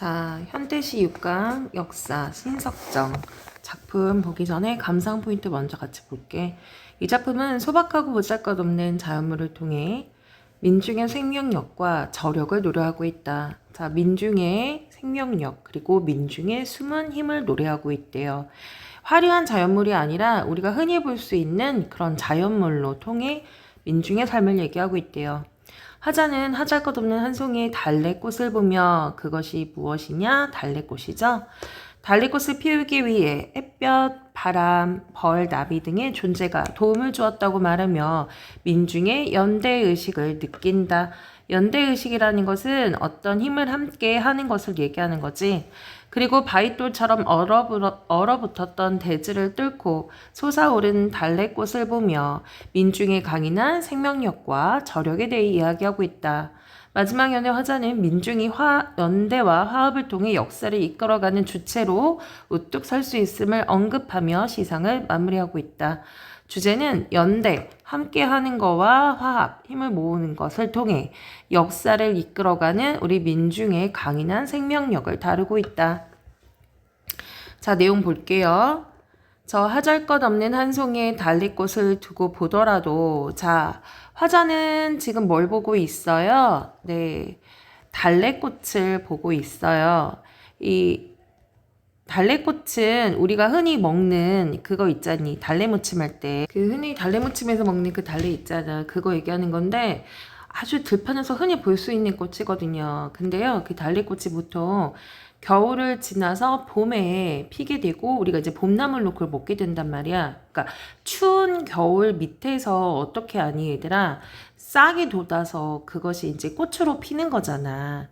자, 현대시 6강 역사 신석정 작품 보기 전에 감상 포인트 먼저 같이 볼게. 이 작품은 소박하고 보잘것없는 자연물을 통해 민중의 생명력과 저력을 노래하고 있다. 자, 민중의 생명력 그리고 민중의 숨은 힘을 노래하고 있대요. 화려한 자연물이 아니라 우리가 흔히 볼 수 있는 그런 자연물로 통해 민중의 삶을 얘기하고 있대요. 화자는 하잘 것 없는 한 송이의 달래꽃을 보며 그것이 무엇이냐? 달래꽃이죠. 달래꽃을 피우기 위해 햇볕, 바람, 벌, 나비 등의 존재가 도움을 주었다고 말하며 민중의 연대의식을 느낀다. 연대의식이라는 것은 어떤 힘을 함께 하는 것을 얘기하는 거지. 그리고 바위돌처럼 얼어붙- 얼어붙었던 대지를 뚫고 솟아오른 달래꽃을 보며 민중의 강인한 생명력과 저력에 대해 이야기하고 있다. 마지막 연의 화자는 민중이 화, 연대와 화합을 통해 역사를 이끌어가는 주체로 우뚝 설 수 있음을 언급하며 시상을 마무리하고 있다. 주제는 연대, 함께 하는 거와 화합, 힘을 모으는 것을 통해 역사를 이끌어가는 우리 민중의 강인한 생명력을 다루고 있다. 자, 내용 볼게요. 저 하잘 것 없는 한 송이의 달리꽃을 두고 보더라도, 자, 화자는 지금 뭘 보고 있어요? 네, 달래꽃을 보고 있어요. 이 달래꽃은 우리가 흔히 먹는 그거 있잖니. 달래무침 할 때. 그 흔히 달래무침에서 먹는 그 달래 있잖아. 그거 얘기하는 건데 아주 들판에서 흔히 볼 수 있는 꽃이거든요. 근데요 그 달래꽃이 보통 겨울을 지나서 봄에 피게 되고 우리가 이제 봄나물로 그걸 먹게 된단 말이야. 그러니까 추운 겨울 밑에서 어떻게 하니 얘들아? 싹이 돋아서 그것이 이제 꽃으로 피는 거잖아.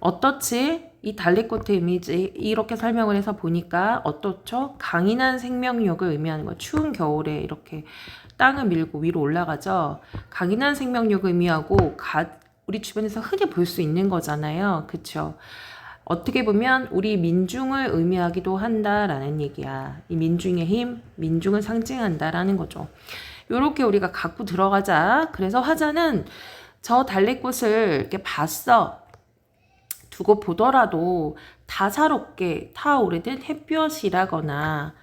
어떻지? 이 달래꽃의 이미지 이렇게 설명을 해서 보니까 어떻죠? 강인한 생명력을 의미하는 거. 추운 겨울에 이렇게 땅을 밀고 위로 올라가죠. 강인한 생명력을 의미하고 가, 우리 주변에서 흔히 볼 수 있는 거잖아요. 그쵸? 어떻게 보면 우리 민중을 의미하기도 한다라는 얘기야. 이 민중의 힘, 민중을 상징한다라는 거죠. 요렇게 우리가 갖고 들어가자. 그래서 화자는 저 달래꽃을 이렇게 봤어. 두고 보더라도 다사롭게 타오르는 햇볕이라거나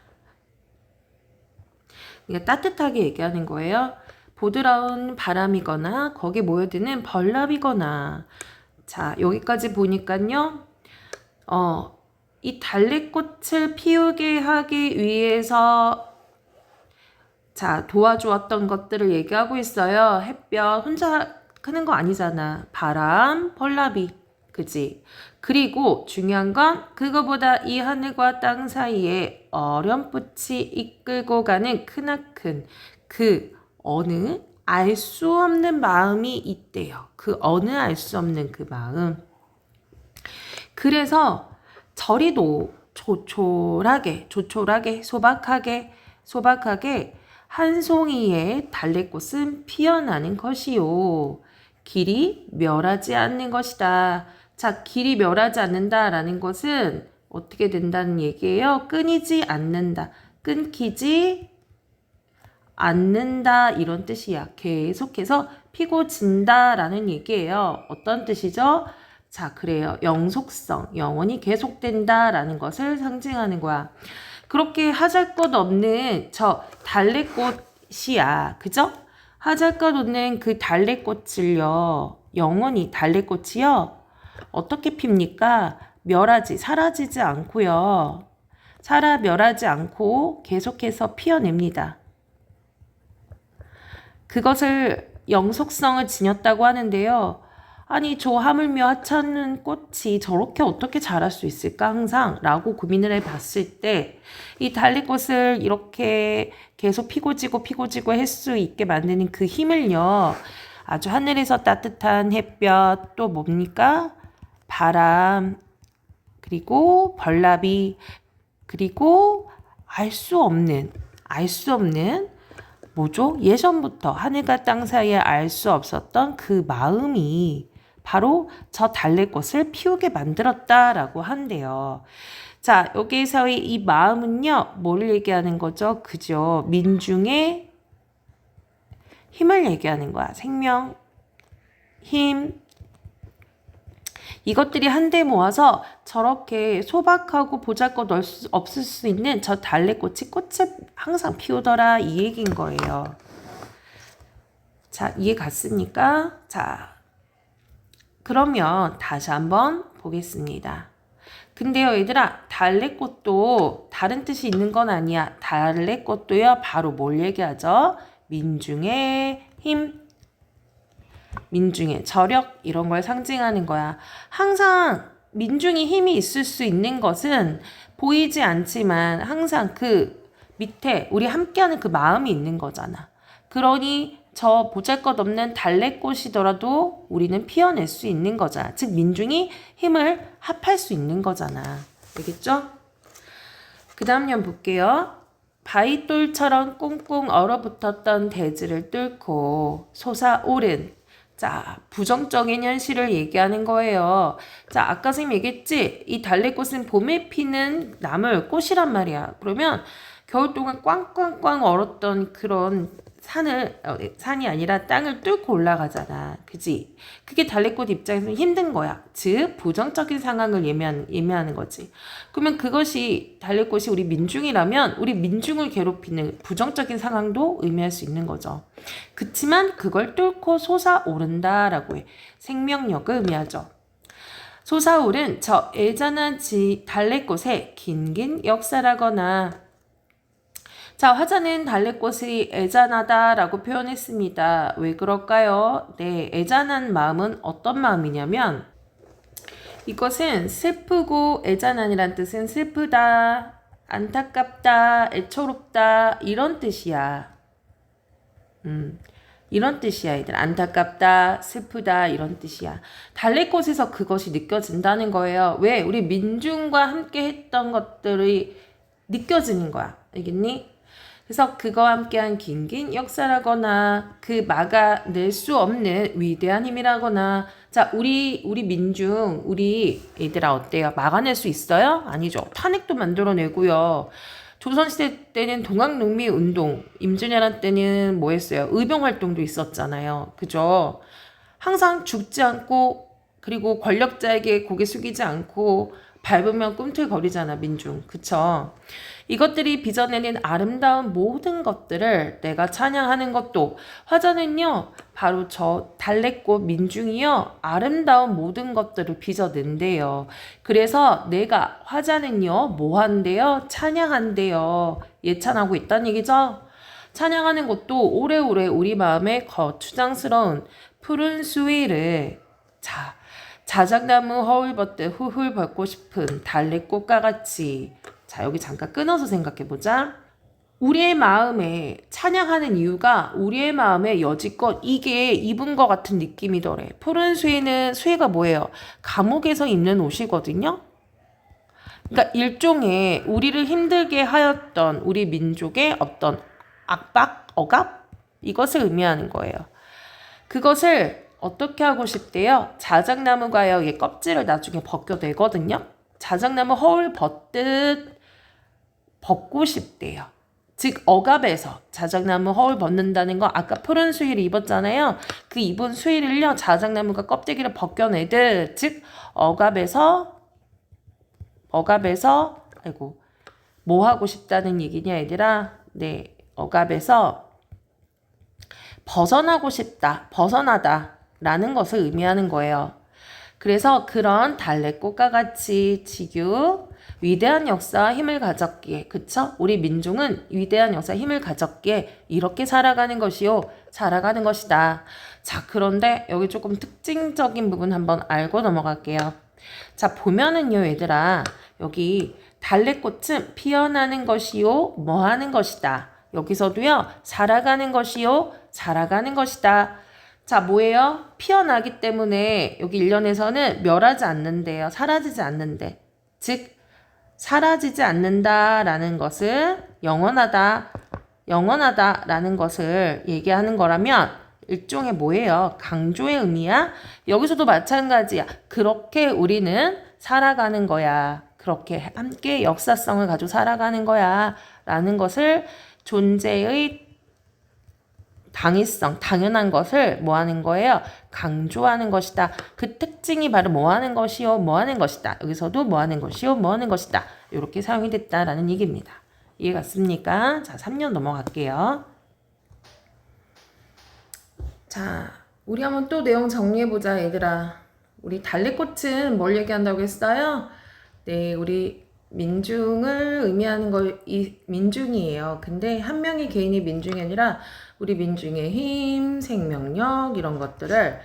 그러니까 따뜻하게 얘기하는 거예요. 보드라운 바람이거나 거기에 모여드는 벌나비거나 자 여기까지 보니까요. 어, 이 달래꽃을 피우게 하기 위해서 자 도와주었던 것들을 얘기하고 있어요. 햇볕 혼자 크는 거 아니잖아. 바람, 벌나비 그지? 그리고 중요한 건 그거보다 이 하늘과 땅 사이에 어렴풋이 이끌고 가는 크나큰 그 어느 알 수 없는 마음이 있대요. 그 어느 알 수 없는 그 마음. 그래서 저리도 조촐하게, 조촐하게, 소박하게, 소박하게 한 송이의 달래꽃은 피어나는 것이요. 길이 멸하지 않는 것이다. 자, 길이 멸하지 않는다라는 것은 어떻게 된다는 얘기예요? 끊이지 않는다. 끊기지 않는다 이런 뜻이야. 계속해서 피고 진다라는 얘기예요. 어떤 뜻이죠? 자, 그래요. 영속성, 영원히 계속된다라는 것을 상징하는 거야. 그렇게 하잘 것 없는 저 달래꽃이야. 그죠? 하잘 것 없는 그 달래꽃을요. 영원히 달래꽃이요. 어떻게 핍니까? 멸하지, 사라지지 않고요. 살아 멸하지 않고 계속해서 피어냅니다. 그것을 영속성을 지녔다고 하는데요. 아니 저 하물며 하찮은 꽃이 저렇게 어떻게 자랄 수 있을까 항상 라고 고민을 해 봤을 때 이 달리꽃을 이렇게 계속 피고 지고 피고 지고 할 수 있게 만드는 그 힘을요 아주 하늘에서 따뜻한 햇볕 또 뭡니까 바람 그리고 벌나비 그리고 알 수 없는 알 수 없는 뭐죠? 예전부터 하늘과 땅 사이에 알 수 없었던 그 마음이 바로 저 달래꽃을 피우게 만들었다라고 한대요. 자, 여기서의 이 마음은요, 뭘 얘기하는 거죠? 그죠? 민중의 힘을 얘기하는 거야. 생명, 힘, 이것들이 한데 모아서 저렇게 소박하고 보잘것 없을 수 있는 저 달래꽃이 꽃을 항상 피우더라 이 얘기인 거예요. 자, 이해 갔습니까? 자, 그러면 다시 한번 보겠습니다. 근데요, 얘들아, 달래꽃도 다른 뜻이 있는 건 아니야. 달래꽃도요, 바로 뭘 얘기하죠? 민중의 힘, 민중의 저력, 이런 걸 상징하는 거야. 항상 민중이 힘이 있을 수 있는 것은 보이지 않지만 항상 그 밑에 우리 함께하는 그 마음이 있는 거잖아. 그러니 저 보잘것없는 달래꽃이더라도 우리는 피어낼 수 있는 거잖아. 즉 민중이 힘을 합할 수 있는 거잖아. 알겠죠? 그 다음 년 볼게요. 바위돌처럼 꽁꽁 얼어붙었던 대지를 뚫고 솟아오른 자, 부정적인 현실을 얘기하는 거예요. 자, 아까 선생님 얘기했지? 이 달래꽃은 봄에 피는 나물 꽃이란 말이야. 그러면 겨울 동안 꽝꽝꽝 얼었던 그런 산을 어, 산이 아니라 땅을 뚫고 올라가잖아. 그지? 그게 달래꽃 입장에서는 힘든 거야. 즉 부정적인 상황을 예면, 예매하는 거지. 그러면 그것이 달래꽃이 우리 민중이라면 우리 민중을 괴롭히는 부정적인 상황도 의미할 수 있는 거죠. 그치만 그걸 뚫고 솟아오른다라고 해. 생명력을 의미하죠. 솟아오른 저 애잔한 지 달래꽃의 긴긴 역사라거나 자, 화자는 달래꽃이 애잔하다라고 표현했습니다. 왜 그럴까요? 네, 애잔한 마음은 어떤 마음이냐면 이것은 슬프고 애잔한이란 뜻은 슬프다, 안타깝다, 애처롭다 이런 뜻이야. 음. 이런 뜻이야, 얘들. 안타깝다, 슬프다, 이런 뜻이야. 달래꽃에서 그것이 느껴진다는 거예요. 왜? 우리 민중과 함께 했던 것들이 느껴지는 거야. 알겠니? 그래서 그거와 함께한 긴긴 역사라거나 그 막아낼 수 없는 위대한 힘이라거나 자 우리 우리 민중 우리 얘들아 어때요? 막아낼 수 있어요? 아니죠. 탄핵도 만들어내고요. 조선시대 때는 동학농민운동, 임진왜란 때는 뭐 했어요? 의병활동도 있었잖아요. 그죠? 항상 죽지 않고 그리고 권력자에게 고개 숙이지 않고 밟으면 꿈틀거리잖아 민중 그쵸 이것들이 빚어내는 아름다운 모든 것들을 내가 찬양하는 것도 화자는요 바로 저 달래꽃 민중이요 아름다운 모든 것들을 빚어낸대요. 그래서 내가 화자는요 뭐 한대요? 찬양한대요. 예찬하고 있다는 얘기죠? 찬양하는 것도 오래오래 우리 마음에 거추장스러운 푸른 수위를 자 자작나무 허울벗듯 후훌 벗고 싶은 달래꽃과 같이 자 여기 잠깐 끊어서 생각해 보자. 우리의 마음에 찬양하는 이유가 우리의 마음에 여지껏 이게 입은 것 같은 느낌이더래. 푸른 수의는 수의가 뭐예요? 감옥에서 입는 옷이거든요. 그러니까 일종의 우리를 힘들게 하였던 우리 민족의 어떤 압박, 억압 이것을 의미하는 거예요. 그것을 어떻게 하고 싶대요? 자작나무가요, 이게 껍질을 나중에 벗겨내거든요. 자작나무 허울 벗듯 벗고 싶대요. 즉 억압에서 자작나무 허울 벗는다는 거 아까 푸른 수의를 입었잖아요. 그 입은 수의를요 자작나무가 껍데기를 벗겨내듯 즉 억압에서 억압에서 아이고 뭐 하고 싶다는 얘기냐 얘들아 네 억압에서 벗어나고 싶다 벗어나다 라는 것을 의미하는 거예요. 그래서 그런 달래꽃과 같이 지규 위대한 역사와 힘을 가졌기에 그쵸? 우리 민중은 위대한 역사와 힘을 가졌기에 이렇게 살아가는 것이요 살아가는 것이다. 자 그런데 여기 조금 특징적인 부분 한번 알고 넘어갈게요. 자 보면은요 얘들아 여기 달래꽃은 피어나는 것이요 뭐 하는 것이다. 여기서도요 살아가는 것이요 살아가는 것이다. 자, 뭐예요? 피어나기 때문에 여기 1년에서는 멸하지 않는데요. 사라지지 않는데. 즉, 사라지지 않는다라는 것은 영원하다, 영원하다라는 것을 얘기하는 거라면 일종의 뭐예요? 강조의 의미야? 여기서도 마찬가지야. 그렇게 우리는 살아가는 거야. 그렇게 함께 역사성을 가지고 살아가는 거야. 라는 것을 존재의 당위성, 당연한 것을 뭐 하는 거예요? 강조하는 것이다. 그 특징이 바로 뭐 하는 것이요? 뭐 하는 것이다. 여기서도 뭐 하는 것이요? 뭐 하는 것이다. 이렇게 사용이 됐다라는 얘기입니다. 이해 갔습니까? 자, 3년 넘어갈게요. 자, 우리 한번 또 내용 정리해보자, 얘들아. 우리 달래꽃은 뭘 얘기한다고 했어요? 네, 우리 민중을 의미하는 걸, 이 민중이에요. 근데 한 명의 개인의 민중이 아니라 우리 민중의 힘, 생명력, 이런 것들을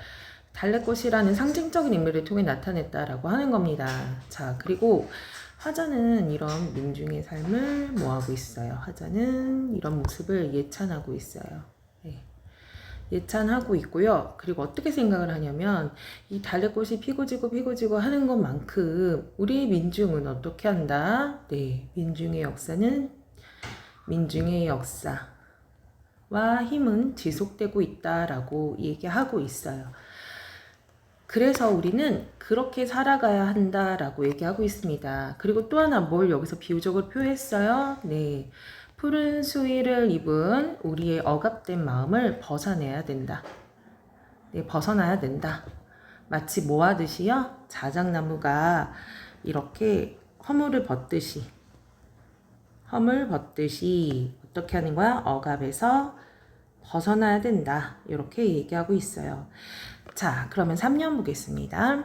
달래꽃이라는 상징적인 인물을 통해 나타냈다라고 하는 겁니다. 자, 그리고 화자는 이런 민중의 삶을 뭐하고 있어요? 화자는 이런 모습을 예찬하고 있어요. 네. 예찬하고 있고요. 그리고 어떻게 생각을 하냐면 이 달래꽃이 피고 지고 피고 지고 하는 것만큼 우리 민중은 어떻게 한다? 네, 민중의 역사는 민중의 역사 와 힘은 지속되고 있다라고 얘기하고 있어요. 그래서 우리는 그렇게 살아가야 한다라고 얘기하고 있습니다. 그리고 또 하나 뭘 여기서 비유적으로 표했어요? 네. 푸른 수의를 입은 우리의 억압된 마음을 벗어내야 된다. 네, 벗어나야 된다. 마치 뭐 하듯이요? 자작나무가 이렇게 허물을 벗듯이 허물 벗듯이 어떻게 하는 거야? 억압에서 벗어나야 된다. 이렇게 얘기하고 있어요. 자, 그러면 3년 보겠습니다.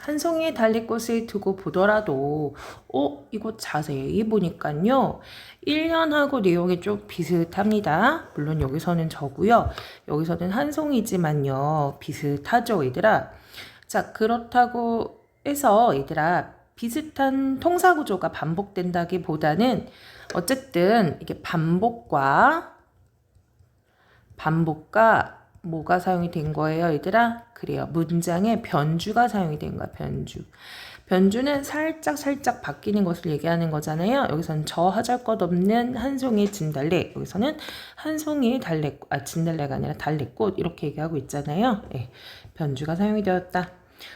한 송이의 달래꽃을 두고 보더라도, 어, 이거 자세히 보니까요. 1년하고 내용이 좀 비슷합니다. 물론 여기서는 저고요. 여기서는 한 송이지만요. 비슷하죠, 얘들아. 자, 그렇다고 해서 얘들아, 비슷한 통사 구조가 반복된다기 보다는 어쨌든 이게 반복과 반복과 뭐가 사용이 된 거예요, 얘들아? 그래요. 문장에 변주가 사용이 된 거야, 변주. 변주는 살짝 살짝 바뀌는 것을 얘기하는 거잖아요. 여기서는 저 하잘 것 없는 한 송이 진달래. 여기서는 한 송이 달래꽃, 아 진달래가 아니라 달래꽃 이렇게 얘기하고 있잖아요. 네, 변주가 사용이 되었다.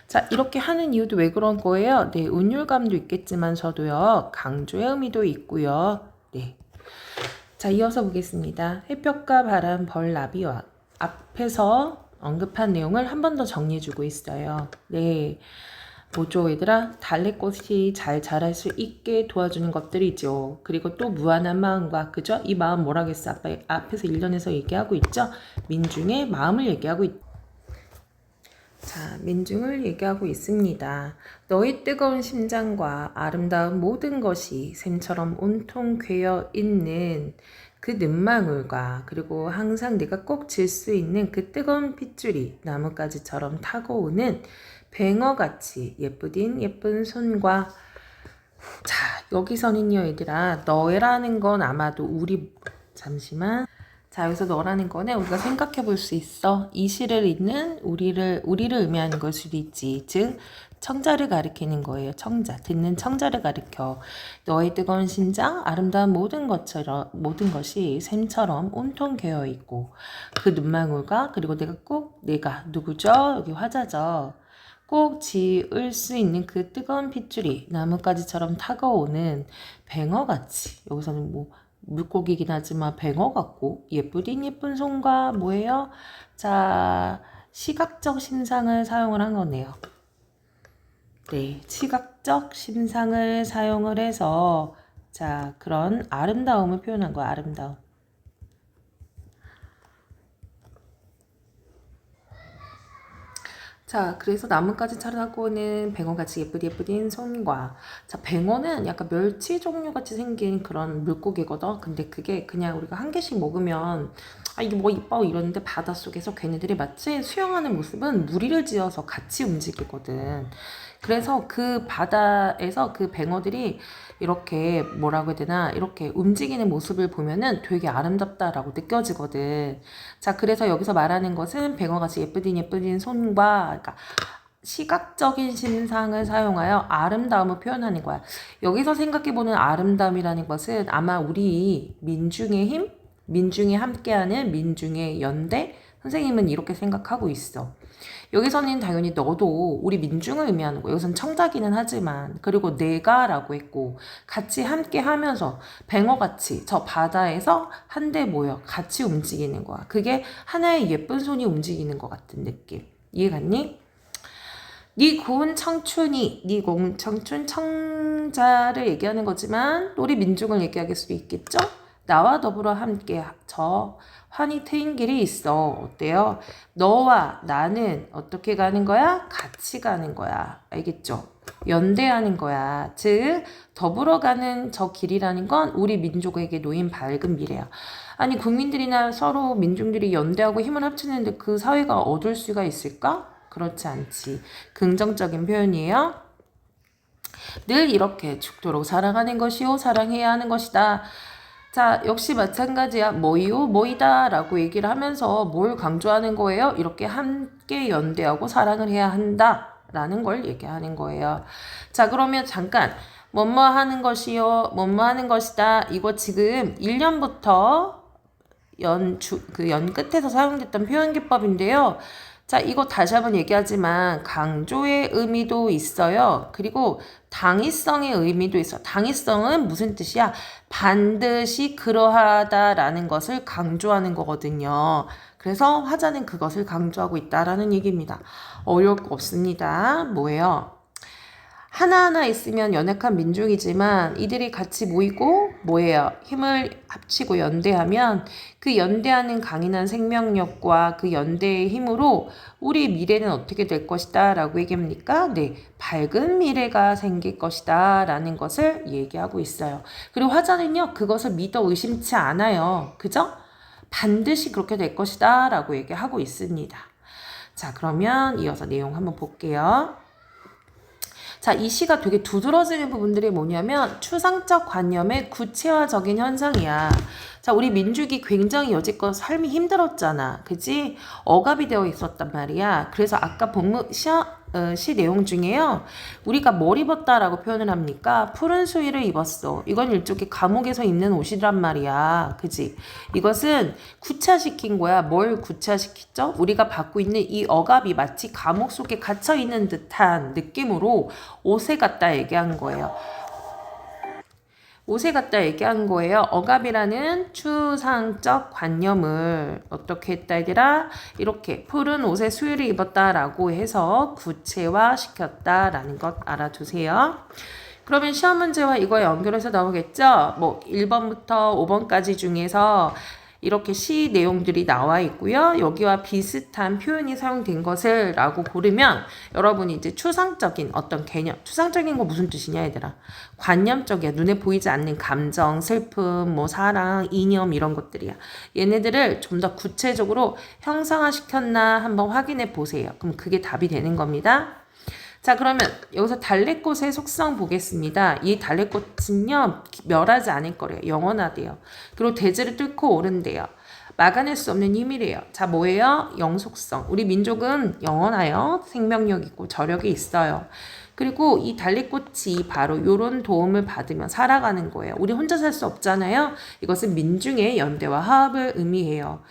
자, 이렇게 하는 이유도 왜 그런 거예요? 네, 운율감도 있겠지만서도요, 강조의 의미도 있고요. 네. 자, 이어서 보겠습니다. 햇볕과 바람, 벌, 나비와 앞에서 언급한 내용을 한 번 더 정리해주고 있어요. 네. 뭐죠, 얘들아? 달래꽃이 잘 자랄 수 있게 도와주는 것들이죠. 그리고 또 무한한 마음과, 그죠? 이 마음 뭐라겠어? 앞에서 1년에서 얘기하고 있죠? 민중의 마음을 얘기하고 있 자, 민중을 얘기하고 있습니다. 너의 뜨거운 심장과 아름다운 모든 것이 샘처럼 온통 괴어 있는 그 눈망울과 그리고 항상 네가 꼭 질 수 있는 그 뜨거운 핏줄이 나뭇가지처럼 타고 오는 뱅어같이 예쁘딘 예쁜 손과 자 여기서는요 얘들아 너라는 건 아마도 우리 잠시만 자 여기서 너라는 거는 우리가 생각해 볼 수 있어. 이 시를 읽는 우리를 우리를 의미하는 걸 수도 있지. 즉 청자를 가리키는 거예요. 청자. 듣는 청자를 가리켜. 너의 뜨거운 심장 아름다운 모든 것처럼 모든 것이 샘처럼 온통 개어 있고 그 눈망울과 그리고 내가 꼭 내가 누구죠? 여기 화자죠. 꼭 지을 수 있는 그 뜨거운 핏줄이 나뭇가지처럼 타거오는 뱅어같이. 여기서는 뭐 물고기긴 하지만 뱅어 같고 예쁘딘 예쁜 손과 뭐예요? 자 시각적 심상을 사용을 한 거네요. 네, 시각적 심상을 사용을 해서 자 그런 아름다움을 표현한 거야 아름다움. 자, 그래서 나뭇가지 차려하고는 뱅어같이 예쁘디 예쁘딘 손과 자, 뱅어는 약간 멸치 종류 같이 생긴 그런 물고기거든. 근데 그게 그냥 우리가 한 개씩 먹으면 아 이게 뭐 이뻐 이러는데 바닷속에서 걔네들이 마치 수영하는 모습은 무리를 지어서 같이 움직이거든. 그래서 그 바다에서 그 뱅어들이 이렇게 뭐라고 해야 되나 이렇게 움직이는 모습을 보면은 되게 아름답다라고 느껴지거든. 자, 그래서 여기서 말하는 것은 뱅어같이 예쁘딘 예쁘딘 손과 그러니까 시각적인 심상을 사용하여 아름다움을 표현하는 거야. 여기서 생각해보는 아름다움이라는 것은 아마 우리 민중의 힘, 민중이 함께하는 민중의 연대, 선생님은 이렇게 생각하고 있어. 여기서는 당연히 너도 우리 민중을 의미하는 거. 여기서는 청자기는 하지만 그리고 내가라고 했고 같이 함께 하면서 뱅어같이 저 바다에서 한데 모여 같이 움직이는 거야. 그게 하나의 예쁜 손이 움직이는 것 같은 느낌. 이해갔니? 네 고운 청춘이 네 고운 청춘 청자를 얘기하는 거지만 또 우리 민중을 얘기할 수도 있겠죠? 나와 더불어 함께 저 환히 트인 길이 있어. 어때요? 너와 나는 어떻게 가는 거야? 같이 가는 거야. 알겠죠? 연대하는 거야. 즉, 더불어 가는 저 길이라는 건 우리 민족에게 놓인 밝은 미래야. 아니, 국민들이나 서로 민중들이 연대하고 힘을 합치는데 그 사회가 얻을 수가 있을까? 그렇지 않지. 긍정적인 표현이에요. 늘 이렇게 죽도록 사랑하는 것이요, 사랑해야 하는 것이다. 자, 역시 마찬가지야. 뭐이요? 뭐이다. 라고 얘기를 하면서 뭘 강조하는 거예요? 이렇게 함께 연대하고 사랑을 해야 한다. 라는 걸 얘기하는 거예요. 자, 그러면 잠깐. 뭐뭐 하는 것이요? 뭐뭐 하는 것이다. 이거 지금 1년부터 연, 주, 그 연 끝에서 사용됐던 표현 기법인데요. 자, 이거 다시 한번 얘기하지만 강조의 의미도 있어요. 그리고 당위성의 의미도 있어. 당위성은 무슨 뜻이야? 반드시 그러하다라는 것을 강조하는 거거든요. 그래서 화자는 그것을 강조하고 있다라는 얘기입니다. 어려울 거 없습니다. 뭐예요? 하나하나 있으면 연약한 민중이지만 이들이 같이 모이고 뭐예요? 힘을 합치고 연대하면 그 연대하는 강인한 생명력과 그 연대의 힘으로 우리 미래는 어떻게 될 것이다 라고 얘기합니까? 네. 밝은 미래가 생길 것이다 라는 것을 얘기하고 있어요. 그리고 화자는요, 그것을 믿어 의심치 않아요. 그죠? 반드시 그렇게 될 것이다 라고 얘기하고 있습니다. 자, 그러면 이어서 내용 한번 볼게요. 자, 이 시가 되게 두드러지는 부분들이 뭐냐면 추상적 관념의 구체화적인 현상이야. 자, 우리 민족이 굉장히 여지껏 삶이 힘들었잖아. 그지? 억압이 되어 있었단 말이야. 그래서 아까 본문 시, 어, 시 내용 중에요. 우리가 뭘 입었다라고 표현을 합니까? 푸른 수의를 입었어. 이건 일종의 감옥에서 입는 옷이란 말이야. 그지? 이것은 구차시킨 거야. 뭘 구차시켰죠? 우리가 받고 있는 이 억압이 마치 감옥 속에 갇혀 있는 듯한 느낌으로 옷에 갖다 얘기한 거예요. 옷에 갖다 얘기한 거예요. 억압이라는 추상적 관념을 어떻게 했다 얘들아? 이렇게 푸른 옷에 수유를 입었다라고 해서 구체화 시켰다라는 것 알아두세요. 그러면 시험 문제와 이거 연결해서 나오겠죠? 뭐 1번부터 5번까지 중에서 이렇게 시 내용들이 나와 있고요. 여기와 비슷한 표현이 사용된 것을 라고 고르면 여러분이 이제 추상적인 어떤 개념, 추상적인 거 무슨 뜻이냐 얘들아. 관념적이야. 눈에 보이지 않는 감정, 슬픔, 뭐 사랑, 이념 이런 것들이야. 얘네들을 좀 더 구체적으로 형상화 시켰나 한번 확인해 보세요. 그럼 그게 답이 되는 겁니다. 자, 그러면 여기서 달래꽃의 속성 보겠습니다. 이 달래꽃은요, 멸하지 않을 거래요. 영원하대요. 그리고 대지를 뚫고 오른대요. 막아낼 수 없는 힘이래요. 자, 뭐예요? 영속성. 우리 민족은 영원하여 생명력 있고 저력이 있어요. 그리고 이 달리꽃이 바로 요런 도움을 받으며 살아가는 거예요. 우리 혼자 살 수 없잖아요. 이것은 민중의 연대와 화합을 의미해요.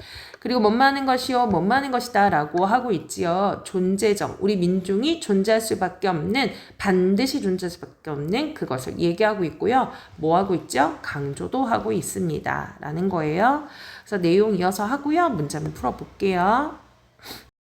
그리고 못마는 것이요, 못마는 것이다 라고 하고 있지요. 존재정. 우리 민중이 존재할 수밖에 없는, 반드시 존재할 수밖에 없는 그것을 얘기하고 있고요. 뭐 하고 있죠? 강조도 하고 있습니다. 라는 거예요. 그래서 내용 이어서 하고요. 문제 한번 풀어볼게요.